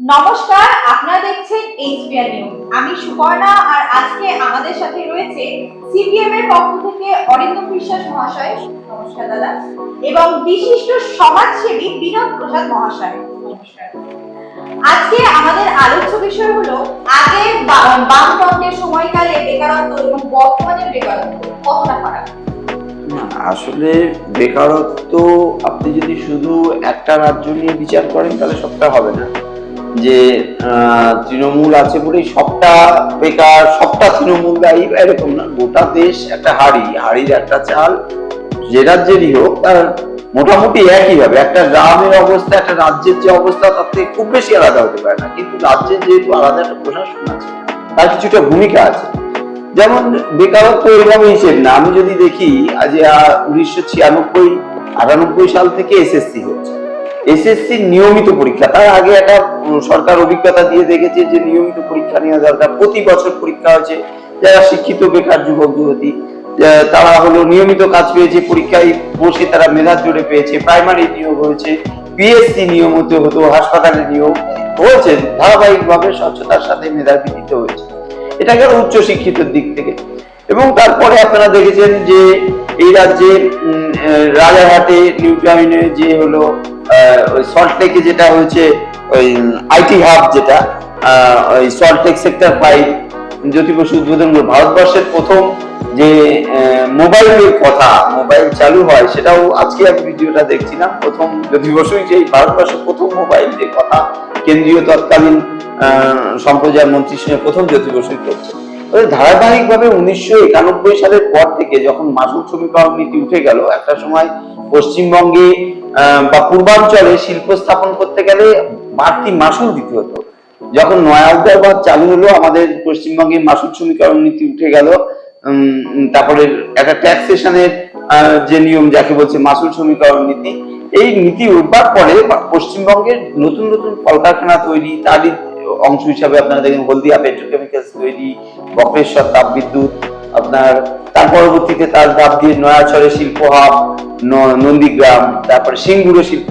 নমস্কার, আপনারা দেখছেন এইচবিআর নিউজ। আমি সুপর্ণা আর আজকে আমাদের সাথে রয়েছে সিপিএম এর পক্ষ থেকে অরিন্দম বিশ্বাস মহাশয়। নমস্কার দাদা। এবং বিশিষ্ট সমাজসেবী বিনোদ প্রসাদ মহাশয়। নমস্কার। আজকে আমাদের আলোচ্য বিষয় হলো আগে বা- বামফ্রন্টের সময়কালে বেকারত্ব এবং বর্তমানের বেকারত্ব কতটা ফারাক? আসলে বেকারত্ব আপনি যদি শুধু একটা রাজ্য নিয়ে বিচার করেন, তাহলে সবটা হবে না। যে তৃণমূল আছে বলেই সবটা বেকার, সবটা তৃণমূল দায়ী, এরকম না। গোটা দেশ একটা হাড়ি, হাড়ির একটা চাল। যে রাজ্যেরই হোক, তার মোটামুটি একই হবে একটা গ্রামের অবস্থা, একটা রাজ্যের যে অবস্থা, তার থেকে খুব বেশি আলাদা হতে পারে না। কিন্তু রাজ্যের যেহেতু আলাদা একটা প্রশাসন আছে, তার কিছুটা ভূমিকা আছে। যেমন বেকারত্ব এরকম হিসেব না। আমি যদি দেখি, আজ উনিশশো ছিয়ানব্বই, আটানব্বই সাল থেকে এসএসসি হচ্ছে। এসএসসি নিয়মিত পরীক্ষা, তার আগে একটা সরকার অভিজ্ঞতা দিয়ে দেখেছে যে নিয়মিত পরীক্ষা নেওয়া দরকার। প্রতি বছর পরীক্ষা হচ্ছে যারা শিক্ষিত বেকার যুবক, যুবতী তারা হলো নিয়মিত কাজ পেয়েছে, পরীক্ষায় বসে তারা মেধার জোরে পেয়েছে প্রাইমারি নিয়োগ হয়েছে পিএসসি নিয়মিত হতো হাসপাতালে নিয়োগ হয়েছে, ধারাবাহিকভাবে স্বচ্ছতার সাথে মেধার ভিত্তিতে হয়েছে। এটা গেল উচ্চ শিক্ষিত দিক থেকে। এবং তারপরে আপনারা দেখেছেন যে এই রাজ্যে রাজারহাটে নিউ টাউনে যে হলো সল্টলেকে যেটা হয়েছে, ওই আইটি হাব যেটা ওই Salt Lake sector five Jyoti Basu উদ্বোধন করে ভারতবর্ষের প্রথম যে মোবাইলের কথা, মোবাইল চালু হয়, সেটাও আজকে আমি ভিডিওটা দেখছিলাম। প্রথম জ্যোতি বসুই যে ভারতবর্ষের প্রথম মোবাইল যে কথা, কেন্দ্রীয় তৎকালীন সম্প্রচার মন্ত্রীর সঙ্গে প্রথম জ্যোতি বসুই করছে ধারাবাহিক ভাবে উনিশশো একানব্বই সালের পর থেকে যখন মাসুল সমীকরণ নীতি উঠে গেল, একটা সময় পশ্চিমবঙ্গে বা পূর্বাঞ্চলে শিল্প স্থাপন করতে গেলে বাড়তি মাসুল দিতে হতো। যখন নয়া উদ্যোগ চালু হলো, আমাদের পশ্চিমবঙ্গে মাসুল সমীকরণ নীতি উঠে গেল। তারপরে একটা ট্যাক্সেশনের যে নিয়ম যাকে বলছে মাসুল সমীকরণ নীতি, এই নীতি উঠবার পরে পশ্চিমবঙ্গের নতুন নতুন কলকারখানা তৈরি, তারই অংশ হিসাবে আপনারা দেখেন হলদিয়া পেট্রোকেমিক্যালস তৈরি, বক্রেশ্বর তাপবিদ্যুৎ আপনার, তার পরবর্তীতে তার ধাপ দিয়ে নয়াছড়ে শিল্প হাব নন্দীগ্রাম, তারপরে সিঙ্গুরে শিল্প।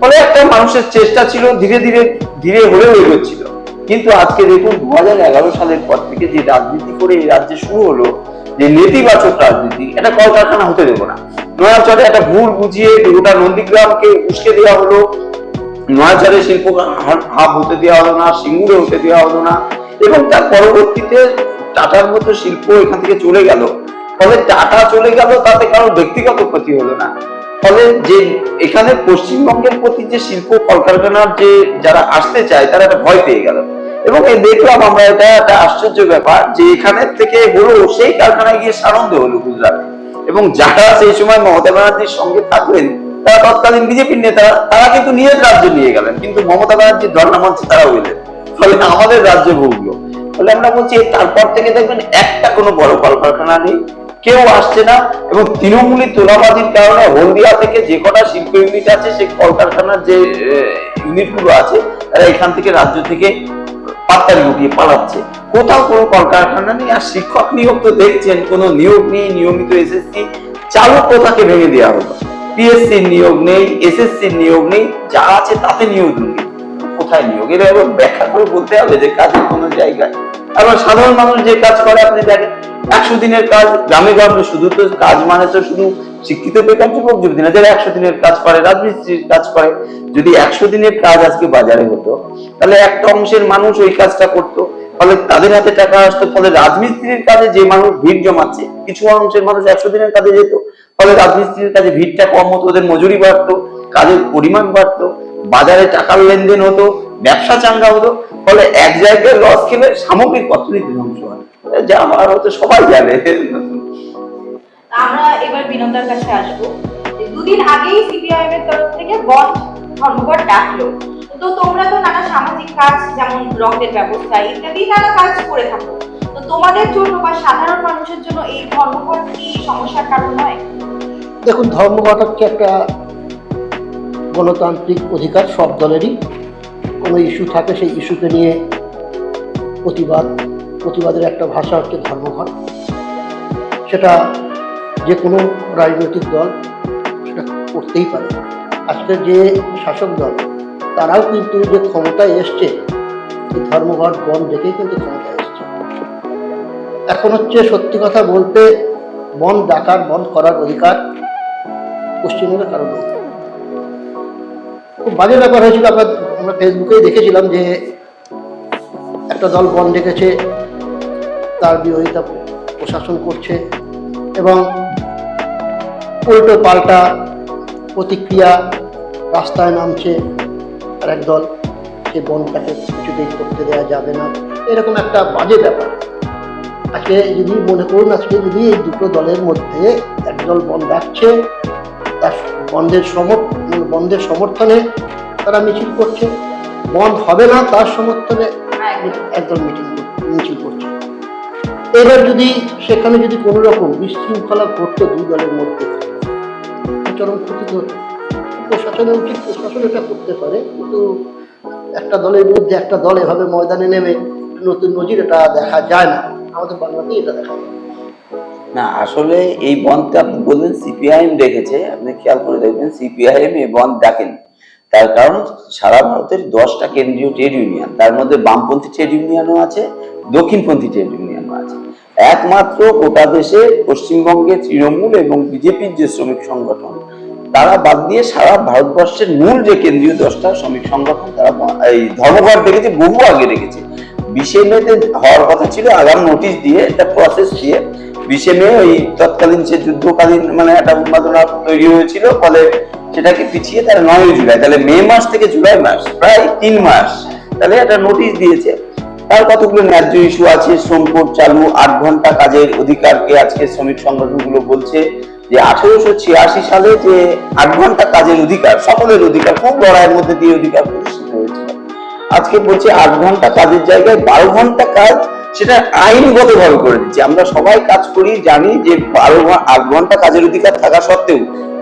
ফলে একটা মানুষের চেষ্টা ছিল ধীরে ধীরে ধীরে হলেও এগোচ্ছিল। কিন্তু আজকে দেখুন দু সালের পর থেকে যে রাজনীতি করে এই রাজ্যে শুরু হলো, যে নেতিবাচক রাজনীতি, এটা কলকারখানা হতে দেবো না। নয়াচরে একটা ভুল বুঝিয়ে গোটা নন্দীগ্রামকে উস্কে দেওয়া হলো। নয়াচরে শিল্প হাব হতে দেওয়া হলো না সিঙ্গুরে হতে দেওয়া হলো না। এবং তার পরবর্তীতে টাটার মতো শিল্প এখান থেকে চলে গেল। ফলে টাটা চলে গেল, তাতে কারোর ব্যক্তিগত ক্ষতি হলো না। ফলে যে এখানে পশ্চিমবঙ্গের প্রতি যে শিল্প, কলকারখানার যে যারা আসতে চায়, তারা একটা ভয় পেয়ে গেল। এবং এই দেখলাম আমরা, এটা একটা আশ্চর্য ব্যাপার যে এখানের থেকে হলো সেই কারখানায় গিয়ে সানন্দ হলো গুজরাটে। এবং যারা সেই সময় মমতা ব্যানার্জির সঙ্গে থাকলেন, তারা তৎকালীন বিজেপির নেতারা তারা কিন্তু নিজের রাজ্য নিয়ে গেলেন। কিন্তু মমতা ব্যানার্জির ধর্ণা মঞ্চে তারা হইলেন ফলে আমাদের রাজ্য ভুগলো ফলে আমরা বলছি, তারপর থেকে দেখবেন একটা কোনো বড় কলকারখানা নেই। কেউ আসছে না এবং তৃণমূলী তোলাবাজির কারণে হলদিয়া থেকে যে কটা শিল্প ইউনিট আছে, সেই কলকারখানার যে ইউনিটগুলো আছে, তারা এখান থেকে রাজ্য থেকে পাত্তারি গুটিয়ে পালাচ্ছে। কোথাও কোনো কলকারখানা নেই, আর শিক্ষক নিয়োগ তো দেখছেন, কোনো নিয়োগ নেই, নিয়মিত এসএসসি চালক প্রথাকে ভেঙে দেওয়া হলো? পিএসসি নিয়োগ নেই, এসএসসি নিয়োগ নেই, যা আছে তাতে নিয়োগ নেই। কোথায় নিয়োগ এটা ব্যাখ্যা করে বলতে হবে যে কাজের কোনো জায়গায় আবার সাধারণ মানুষ যে কাজ করে, আপনি দেখেন, একশো দিনের কাজ, গ্রামে গ্রামে শুধু তো কাজ মানে তো শুধু শিক্ষিত বেকার যুবক যুবতী না, যারা একশো দিনের কাজ করে, রাজমিস্ত্রির কাজ করে, যদি একশো দিনের কাজ আজকে বাজারে হতো, তাহলে একটা অংশের মানুষ ওই কাজটা করতো। ফলে তাদের হাতে টাকা আসতো, ফলে রাজমিস্ত্রির কাজে যে মানুষ ভিড় জমাচ্ছে, কিছু অংশের মানুষ একশো দিনের কাজে যেত, ফলে রাজমিস্ত্রির কাজে ভিড়টা কম হতো, ওদের মজুরি বাড়তো, কাজের পরিমাণ বাড়তো, বাজারে টাকার লেনদেন হতো ব্যবসা চাঙ্গা হতো ফলে এক জায়গায় লস খেলে সামগ্রিক অর্থনীতি ধ্বংস হয়। যা আমার হয়তো সবাই জানে। আমরা এবার বিনোদার কাছে আসব। দুদিন আগেই সিপিআইএম এর তরফ থেকে বন্ধ ধর্মঘট ডাকলো। তো তোমরা তো নানা সামাজিক কাজ যেমন রক্তের ব্যবস্থা ইত্যাদি নানা কাজ করে থাকো। তো তোমাদের জন্য বা সাধারণ মানুষের জন্য এই ধর্মঘট কি সমস্যার কারণ নয়? দেখুন ধর্মঘট হচ্ছে একটা গণতান্ত্রিক অধিকার সব দলেরই। কোনো ইস্যু থাকে, সেই ইস্যুকে নিয়ে প্রতিবাদ। প্রতিবাদের একটা ভাষা হচ্ছে ধর্মঘট। সেটা যে কোনো রাজনৈতিক দল সেটা করতেই পারে আজকে যে শাসক দল, তারাও কিন্তু যে ক্ষমতায় এসছে ধর্মঘট বন দেখেই কিন্তু ক্ষমতায় এসছে। এখন হচ্ছে সত্যি কথা বলতে বন ডাকার বন্ধ করার অধিকার পশ্চিমবঙ্গের কারণ খুব বাজে ব্যাপার হয়েছিল আমরা আমরা ফেসবুকেই দেখেছিলাম যে একটা দল বন ডেকেছে, তার বিরোধিতা প্রশাসন করছে এবং উল্টো পাল্টা প্রতিক্রিয়া রাস্তায় নামছে আর এক দল, সে বনটাকে কিছুতেই করতে দেওয়া যাবে না। এরকম একটা বাজে ব্যাপার। আজকে যদি মনে করুন, আজকে যদি এই দুটো দলের মধ্যে একদল বন ডাকছে, তার বন্ধের সমর্থ বন্ধের সমর্থনে তারা মিছিল করছে। বন্ধ হবে না তার সমর্থনে একদল মিটিং মিছিল করছে এবার যদি সেখানে যদি কোনো রকম বিশৃঙ্খলা ঘটতো দুই দলের মধ্যে চরম ক্ষতি হতো প্রশাসনের উচিত প্রশাসন এটা করতে পারে কিন্তু একটা দলের বিরুদ্ধে একটা দল এভাবে ময়দানে নেমে নতুন নজির এটা দেখা যায় না। আমাদের বাংলাতেই এটা দেখা যায়। না আসলে এই বন্ধটা আপনি বললেন সিপিআইএম দেখেছে আপনি খেয়াল করে দেখবেন সিপিআইএম এই বন্ধ ডাকেন তার কারণ সারা ভারতের দশটা কেন্দ্রীয় ট্রেড ইউনিয়ন, তার মধ্যে বামপন্থী ট্রেড ইউনিয়নও আছে, দক্ষিণপন্থী ট্রেড ইউনিয়নও আছে। একমাত্র গোটা দেশে পশ্চিমবঙ্গে তৃণমূল এবং বিজেপির যে শ্রমিক সংগঠন, তারা বাদ দিয়ে সারা ভারতবর্ষের মূল যে কেন্দ্রীয় দশটা শ্রমিক সংগঠন, তারা এই ধর্মঘট ডেকেছে বহু আগে রেখেছে বিশে মেতে হওয়ার কথা ছিল, আগাম নোটিশ দিয়ে, একটা প্রসেস দিয়ে বিশে মে ওই তৎকালীন যে যুদ্ধকালীন মানে একটা উন্মাদনা তৈরি হয়েছিল, ফলে সেটাকে পিছিয়ে তারা নয় জুলাই, তাহলে মে মাস থেকে জুলাই মাস, প্রায় তিন মাস। তাহলে একটা নোটিশ দিয়েছে, তার কতগুলো ন্যায্য ইস্যু আছে? শ্রম চালু, আট ঘণ্টা কাজের অধিকারকে আজকে শ্রমিক সংগঠনগুলো বলছে যে আঠেরোশো ছিয়াশি সালে যে আট ঘণ্টা কাজের অধিকার, সকলের অধিকার, খুব লড়াইয়ের মধ্যে দিয়ে অধিকার প্রতিষ্ঠিত হয়েছিল আজকে বলছে আট ঘণ্টা কাজের জায়গায় বারো ঘণ্টা কাজ, সেটা আইনগত ভাবে করে দিচ্ছে। আমরা সবাই কাজ করি, জানি যে বারো আট ঘণ্টা কাজের অধিকার থাকা সত্ত্বেও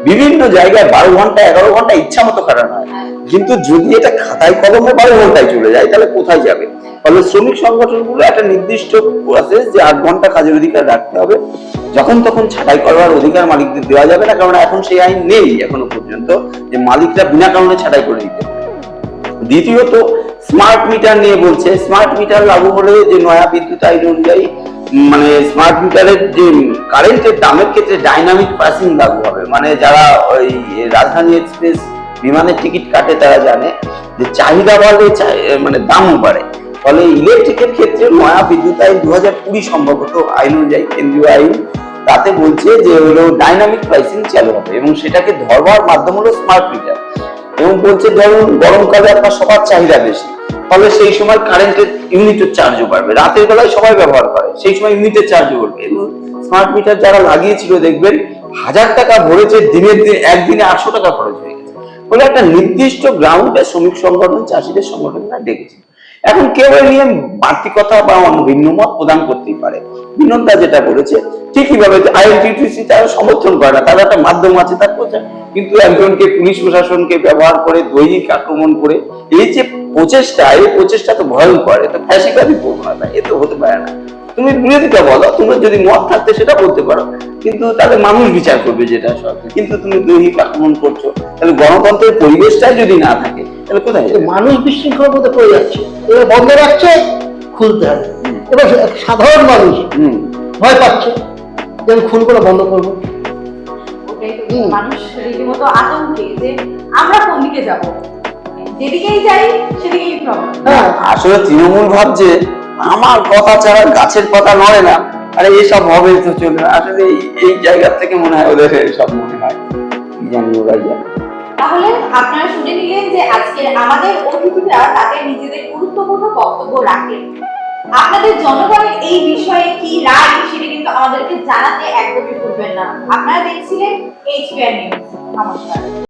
বিভিন্ন জায়গায় বারো ঘণ্টা, এগারো ঘণ্টা ইচ্ছা মতো খাটানো হয়। কিন্তু যদি এটা খাতায় কলমে বারো ঘন্টায় চলে যায়, তাহলে কোথায় যাবে? ফলে শ্রমিক সংগঠনগুলো একটা নির্দিষ্ট প্রসেস যে আট ঘণ্টা কাজের অধিকার রাখতে হবে। যখন তখন ছাঁটাই করবার অধিকার মালিকদের দেওয়া যাবে না কারণ এখন সেই আইন নেই এখনও পর্যন্ত যে মালিকরা বিনা কারণে ছাঁটাই করে দিতে। দ্বিতীয়ত স্মার্ট মিটার নিয়ে বলছে। স্মার্ট মিটার লাগু হলে যে নয়া বিদ্যুৎ আইন অনুযায়ী মানে স্মার্ট মিটারের যে কারেন্টের দামের ক্ষেত্রে ডাইনামিক প্রাইসিং লাগু হবে। মানে যারা ওই রাজধানী এক্সপ্রেস বিমানের টিকিট কাটে তারা জানে যে চাহিদা বাড়লে মানে দামও বাড়ে। ফলে ইলেকট্রিকের ক্ষেত্রে নয়া বিদ্যুৎ আইন দু হাজার কুড়ি সম্ভবত আইন অনুযায়ী কেন্দ্রীয় আইন তাতে বলছে যে হলো ডাইনামিক প্রাইসিং চালু হবে এবং সেটাকে ধরবার মাধ্যম হলো স্মার্ট মিটার এবং বলছে ধরুন গরমকালে আপনার সবার চাহিদা বেশি। ফলে সেই সময় কারেন্টের ইউনিটের চার্জও বাড়বে। রাতের বেলায় সবাই ব্যবহার করে, সেই সময় ইউনিটের চার্জও বাড়বে। এবং স্মার্ট মিটার যারা লাগিয়েছিল, দেখবেন, হাজার টাকা ভরেছে, দিনের দিন, একদিনে আটশো টাকা খরচ হয়ে গেছে। বলে একটা নির্দিষ্ট গ্রাউন্ডে শ্রমিক সংগঠন, চাষিদের সংগঠনরা ডেকেছে। এখন কেউ নিয়ে বাড়তি কথা বা অন্য ভিন্ন মত প্রদান করতেই পারে। বিনোদা যেটা বলেছে, ঠিকই ভাবে আইএলটিটিসি তারা সমর্থন করে না তার একটা মাধ্যম আছে, তার প্রচার। কিন্তু একজনকে পুলিশ প্রশাসনকে ব্যবহার করে, দৈনিক আক্রমণ করে, এই যে প্রচেষ্টা এই প্রচেষ্টা তো ভয়ঙ্কর এটা ফ্যাসিবাদী প্রবণতা এ তো হতে পারে না। তুমি বিরোধিতা বলো তুমি যদি মত থাকতে সেটা বলতে পারো। কিন্তু তাহলে মানুষ বিচার করবে যেটা সরকার কিন্তু তুমি দৈহিক আক্রমণ করছ তাহলে গণতন্ত্রের পরিবেশটাই যদি না থাকে তাহলে কোথায় মানুষ বিশৃঙ্খলার মধ্যে পড়ে যাচ্ছে এবার বন্ধ রাখছে খুলতে হবে। এবার সাধারণ মানুষ হুম। ভয় পাচ্ছে যে আমি খুন করে বন্ধ করব। মানুষ রীতিমতো আতঙ্কে যে আমরা কোন দিকে যাব? যেদিকেই যাই সেদিকেই প্রবলেম হ্যাঁ আসলে তৃণমূল ভাবছে আমার কথা ছাড়া গাছের পাতা নড়ে না। আরে এসব হবে তো চলবে আসলে এই জায়গা থেকে মনে হয় ওদের সব মনে হয়। জানি ওরা জানে তাহলে আপনারা শুনে নিলেন যে আজকে আমাদের অতিথিরা তাদের নিজেদের গুরুত্বপূর্ণ বক্তব্য রাখেন আপনাদের জনগণের এই বিষয়ে কি রায় সেটা কিন্তু আমাদেরকে জানাতে একদমই ভুলবেন না। আপনারা দেখছিলেন এইচপিআর নিউজ নমস্কার।